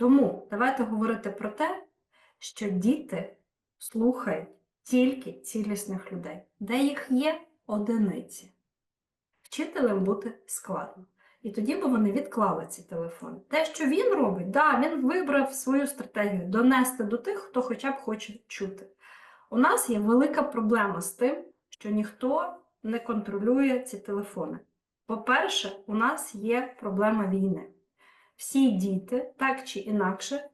Тому давайте говорити про те, що діти слухають тільки цілісних людей, де їх є одиниці. Вчителем бути складно. І тоді би вони відклали ці телефони. Те, що він робить, да, він вибрав свою стратегію донести до тих, хто хоча б хоче чути. У нас є велика проблема з тим, що ніхто не контролює ці телефони. По-перше, у нас є проблема війни. Всі діти, так чи інакше,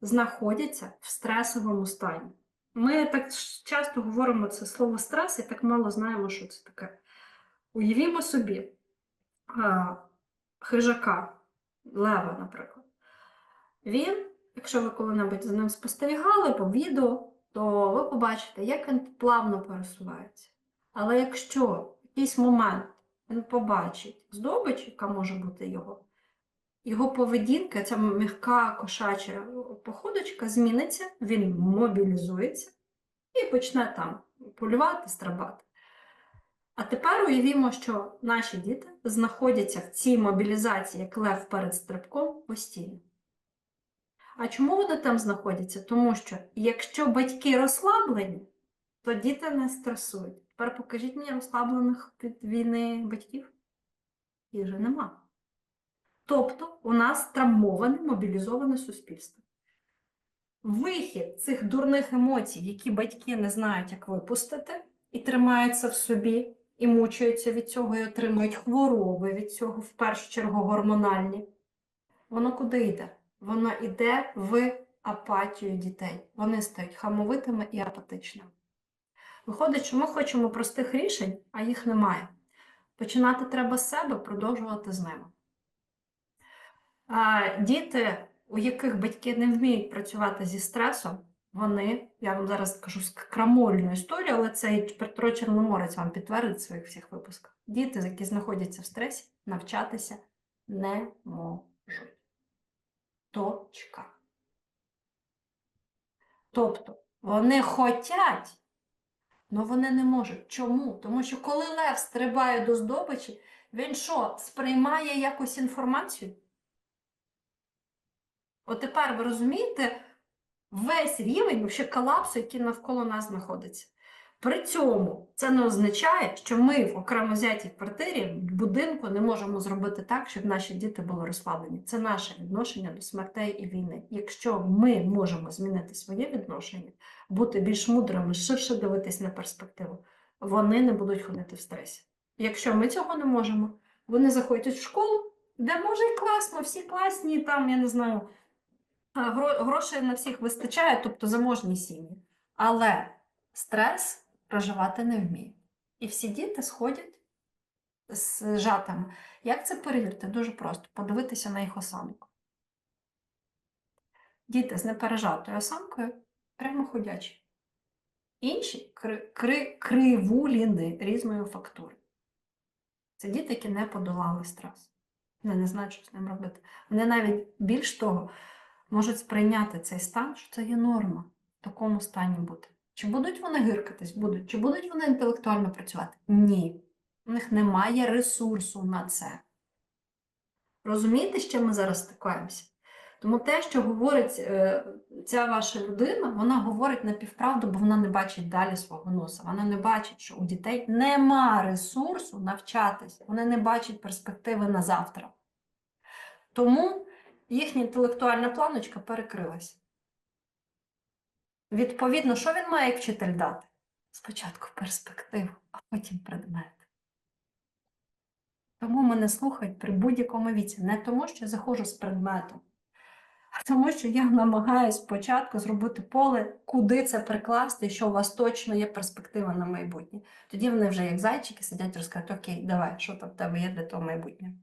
знаходяться в стресовому стані. Ми так часто говоримо це слово стрес і так мало знаємо, що це таке. Уявімо собі а, хижака, лева, наприклад. Він, якщо ви коли-небудь за ним спостерігали по відео, то ви побачите, як він плавно пересувається. Але якщо в якийсь момент він побачить здобич, яка може бути його, його поведінка, ця м'яка кошача походочка зміниться, він мобілізується і почне там полювати, стрибати. А тепер уявімо, що наші діти знаходяться в цій мобілізації, як лев перед стрибком, постійно. А чому вони там знаходяться? Тому що якщо батьки розслаблені, то діти не стресують. Тепер покажіть мені розслаблених від війни батьків. Їх же нема. Тобто у нас травмоване, мобілізоване суспільство. Вихід цих дурних емоцій, які батьки не знають, як випустити, і тримаються в собі, і мучаються від цього, і отримують хвороби від цього, в першу чергу гормональні. Воно куди йде? Воно йде в апатію дітей. Вони стають хамовитими і апатичними. Виходить, що ми хочемо простих рішень, а їх немає. Починати треба з себе, продовжувати з ними. Діти, у яких батьки не вміють працювати зі стресом, вони, я вам зараз скажу крамольну історію, але це Петро Чорноморець вам підтвердить в своїх всіх випусках. Діти, які знаходяться в стресі, навчатися не можуть. Точка. Тобто вони хотять, але вони не можуть. Чому? Тому що коли лев стрибає до здобичі, він що, сприймає якусь інформацію? От тепер ви розумієте весь рівень вообще колапсу, який навколо нас знаходиться. При цьому це не означає, що ми в окремо взятій квартирі будинку не можемо зробити так, щоб наші діти були розслаблені. Це наше відношення до смертей і війни. Якщо ми можемо змінити своє відношення, бути більш мудрими, ширше дивитись на перспективу, вони не будуть ходити в стресі. Якщо ми цього не можемо, вони заходять в школу, де може і класно, всі класні, там, я не знаю, грошей на всіх вистачає, тобто заможні сім'ї. Але стрес проживати не вміє. І всі діти сходять з жатами. Як це перевірити? Дуже просто подивитися на їх осанку. Діти з непережатою осанкою прямо ходячі. Інші кри, кри, кривуліни різної фактури. Це діти, які не подолали стрес. Вони не знають, що з ним робити. Вони навіть більш того можуть сприйняти цей стан, що це є норма в такому стані бути. Чи будуть вони гиркатись? Будуть. Чи будуть вони інтелектуально працювати? Ні. У них немає ресурсу на це. Розумієте, з чим ми зараз стикаємося? Тому те, що говорить е, ця ваша людина, вона говорить напівправду, бо вона не бачить далі свого носа. Вона не бачить, що у дітей нема ресурсу навчатися, вони не бачать перспективи на завтра. Тому їхня інтелектуальна планочка перекрилась. Відповідно, що він має як вчитель дати? Спочатку перспективу, а потім предмет. Тому мене слухають при будь-якому віці. Не тому, що я заходжу з предметом, а тому, що я намагаюся спочатку зробити поле, куди це прикласти, що у вас точно є перспектива на майбутнє. Тоді вони вже, як зайчики, сидять і розкажуть, окей, давай, що там в тебе є для того майбутнього.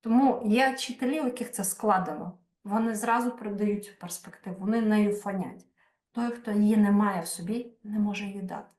Тому є вчителі, у яких це складено. Вони зразу передають цю перспективу, вони нею фонять. Той, хто її не має в собі, не може її дати.